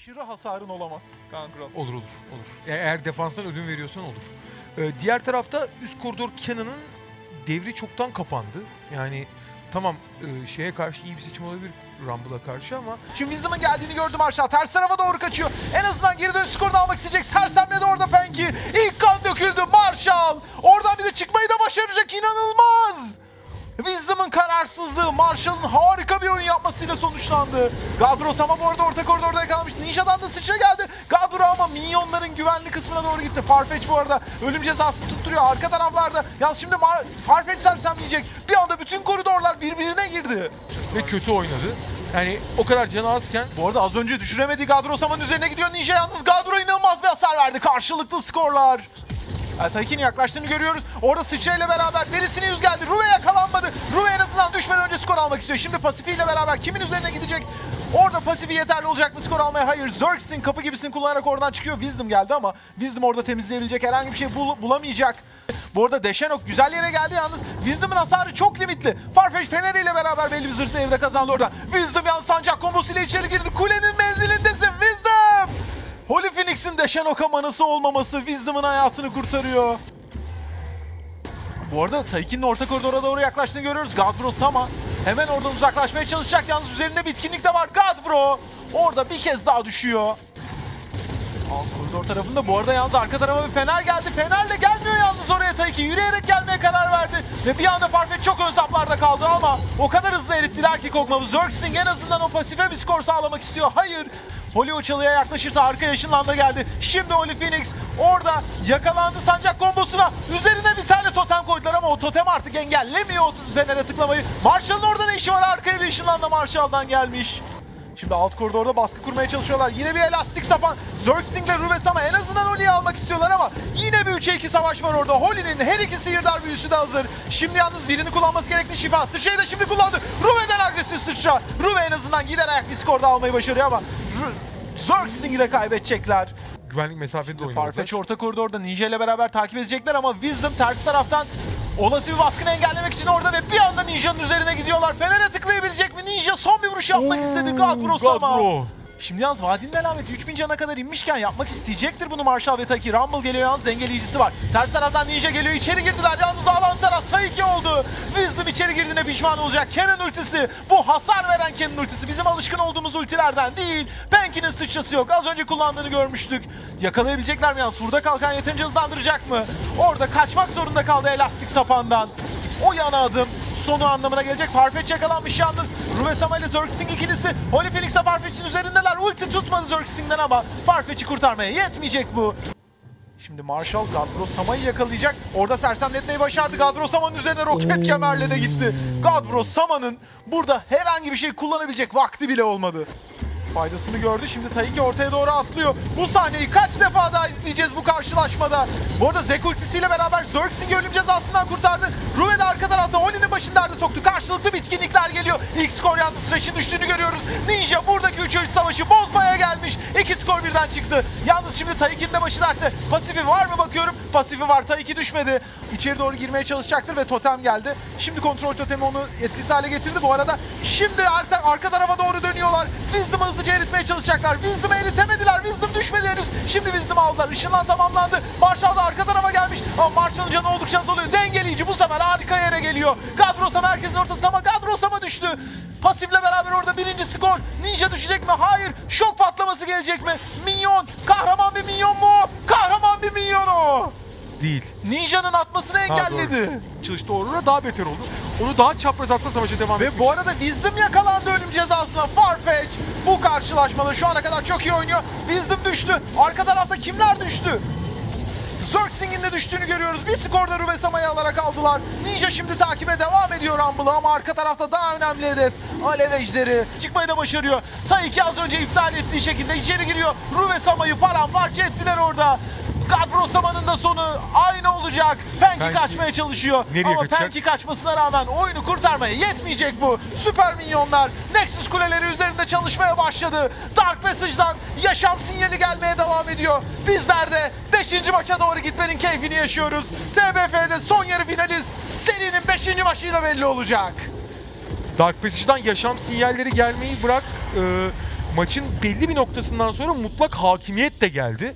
aşırı hasarın olamaz Kaan Kural. Olur olur olur. E- Eğer defanstan ödün veriyorsan olur. Ee, diğer tarafta üst koridor Cannon'ın devri çoktan kapandı. Yani tamam e, şeye karşı iyi bir seçim olabilir Rumble'a karşı ama Şimdi Wisdom'ın geldiğini gördü Marshall. Ters tarafa doğru kaçıyor. En azından geri dönüş skorunu almak isteyecek. Sersemledi orada Penki. İlk kan döküldü Marshall. Oradan bir de çıkmayı da başaracak. İnanılmaz. Wisdom'ın kararsızlığı Marshall'ın harika bir oyun yapmasıyla sonuçlandı. Gadros ama bu arada orta koridorda yakalanmış. Ninja'dan da sıçra geldi. Gadro ama minyonların güvenli kısmına doğru gitti. Farfetch bu arada ölüm cezasını tutturuyor arka taraflarda. Yalnız şimdi Mar- Farfetch sersemleyecek. Bir anda bütün koridorlar birbirine girdi. ve kötü oynadı. Yani o kadar canı azken Bu arada az önce düşüremediği Gadro Saman üzerine gidiyor Ninja yalnız Gadro inanılmaz bir hasar verdi. Karşılıklı skorlar. Altakin'in yaklaştığını görüyoruz. Orada sıçrayla beraber derisini yüz geldi. Ruve yakalanmadı. Ruve en azından düşmeden önce skor almak istiyor. Şimdi pasifiyle beraber kimin üzerine gidecek? Orada pasifi yeterli olacak mı skor almaya? Hayır. Zerx'in kapı gibisini kullanarak oradan çıkıyor. Wisdom geldi ama Wisdom orada temizleyebilecek herhangi bir şey bul- bulamayacak. Bu arada Deşenok güzel yere geldi yalnız Wisdom'ın hasarı çok limitli. Farfetch Fener ile beraber belli bir zırh değeri de kazandı orada. Wisdom yan sancak kombosuyla içeri girdi. Kulenin Wisdom! Holy Phoenix'in Deşenok'a manası olmaması Wisdom'ın hayatını kurtarıyor. Bu arada Taikin'in orta koridora doğru yaklaştığını görüyoruz. Gadbro Sama hemen oradan uzaklaşmaya çalışacak. Yalnız üzerinde bitkinlik de var. Gadbro orada bir kez daha düşüyor. Alt koridor tarafında bu arada yalnız arka tarafa bir Fener geldi. Fener de gelmiyor yalnız oraya Taiki. Yürüyerek gelmeye karar verdi. Ve bir anda Farfetch çok ön saflarda kaldı ama o kadar hızlı erittiler ki Kog'Maw'ı. Zergsting en azından o pasife bir skor sağlamak istiyor. Hayır. Holy o çalıya yaklaşırsa arka yaşından da geldi. Şimdi Holy Phoenix orada yakalandı sancak kombosuna. Üzerine bir tane totem koydular ama o totem artık engellemiyor Fener'e tıklamayı. Marshall'ın orada ne işi var? Arkaya bir ışınlanma Marshall'dan gelmiş. Şimdi alt koridorda baskı kurmaya çalışıyorlar. Yine bir elastik sapan. Zergsting ile Rubes ama en azından Holly'yi almak istiyorlar ama yine 3'e 2 savaş var orada. Holly'nin her iki sihirdar büyüsü de hazır. Şimdi yalnız birini kullanması gerekli şifa. Sıçrayı da şimdi kullandı. Ruve'den agresif sıçra. Ruve en azından gider ayak bir skorda almayı başarıyor ama Zergsting'i de kaybedecekler. güvenlik mesafede oynadılar. Farfetch orta koridorda Ninja ile beraber takip edecekler ama Wisdom ters taraftan olası bir baskını engellemek için orada ve bir anda Ninja'nın üzerine gidiyorlar. Fener'e tıklayabilecek mi? Ninja son bir vuruş yapmak istedi. Gadbro Sama. Gadbro. Şimdi yalnız vadinin alameti 3000 cana kadar inmişken yapmak isteyecektir bunu Marshall ve Taki. Rumble geliyor yalnız dengeleyicisi var. Ters taraftan Ninja geliyor içeri girdiler yalnız alan taraf Taiki oldu. Wisdom içeri girdiğine pişman olacak. Kenan ultisi bu hasar veren Kenan ultisi bizim alışkın olduğumuz ultilerden değil. Penki'nin sıçrası yok az önce kullandığını görmüştük. Yakalayabilecekler mi yalnız? Surda kalkan yeterince hızlandıracak mı? Orada kaçmak zorunda kaldı elastik sapandan. O yana adım sonu anlamına gelecek. Farfetch yakalanmış yalnız. Ruvesama ile Zergsting ikilisi. Holy Phoenix de Farfetch'in üzerindeler. Ulti tutmadı Zergsting'den ama Farfetch'i kurtarmaya yetmeyecek bu. Şimdi Marshall Gadbro Sama'yı yakalayacak. Orada sersemletmeyi başardı. Gadbro Sama'nın üzerine roket kemerle de gitti. Gadbro Sama'nın burada herhangi bir şey kullanabilecek vakti bile olmadı. Faydasını gördü. Şimdi Taiki ortaya doğru atlıyor. Bu sahneyi kaç defa daha izleyeceğiz bu karşılaşmada. Bu arada Zek ultisiyle beraber Zergsting'i ölüm cezasından kurtardı. Ruve de arka tarafta Holly'nin başını derde soktu. Karşılıklı bitkinlikler geliyor. Skor yalnız Thresh'in düştüğünü görüyoruz. Ninja buradaki 3-3 savaşı bozmaya gelmiş. Skor birden çıktı. Yalnız şimdi Taiki'nin de başı dertte. Pasifi var mı bakıyorum. Pasifi var. Taiki düşmedi. İçeri doğru girmeye çalışacaktır ve totem geldi. Şimdi kontrol totemi onu etkisiz hale getirdi. Bu arada şimdi arka, arka tarafa doğru dönüyorlar. Wisdom'ı hızlıca eritmeye çalışacaklar. Wisdom'ı eritemediler. Wisdom düşmedi henüz. Şimdi Wisdom'ı aldılar. Işınlan tamamlandı. Marshall da arka tarafa gelmiş. Ama Marshall'ın canı oldukça az oluyor. Dengeleyici bu sefer harika yere geliyor. Gadrosama herkesin ortasında ama Gadrosama düştü. Pasifle beraber orada birinci skor. Ninja düşecek mi? Hayır. Şok patlaması gelecek mi? Minyon. Kahraman bir minyon mu? Kahraman bir minyon o. Değil. Ninja'nın atmasını engelledi. Çalıştı Aurora daha beter oldu. Onu daha çapraz atsa savaşa devam Ve bu arada Wisdom yakalandı ölüm cezasına. Farfetch bu karşılaşmada şu ana kadar çok iyi oynuyor. Wisdom düştü. Arka tarafta kimler düştü? Zergsting'in de düştüğünü görüyoruz. Bir skorda Ruvesama'yı alarak aldılar. Ninja şimdi takibe devam ediyor Rumble'ı ama arka tarafta daha önemli hedef. Alev Ejderi. Çıkmayı da başarıyor. Taiki az önce iptal ettiği şekilde içeri giriyor. Ruvesama'yı paramparça ettiler orada. Gadbro Sama'nın da sonu aynı olacak. Penki Penki kaçmaya çalışıyor. nereye ama kaçacak? Penki kaçmasına rağmen oyunu kurtarmaya yetmeyecek bu. Süper minyonlar Nexus kuleleri üzerinde çalışmaya başladı. Dark Passage'dan yaşam sinyali gelmeye devam ediyor. Bizler de 5. maça doğru gitmenin keyfini yaşıyoruz. TBF'de son yarı finalist serinin 5. maçıyla belli olacak. Dark Passage'dan yaşam sinyalleri gelmeyi bırak. e, maçın belli bir noktasından sonra mutlak hakimiyet de geldi.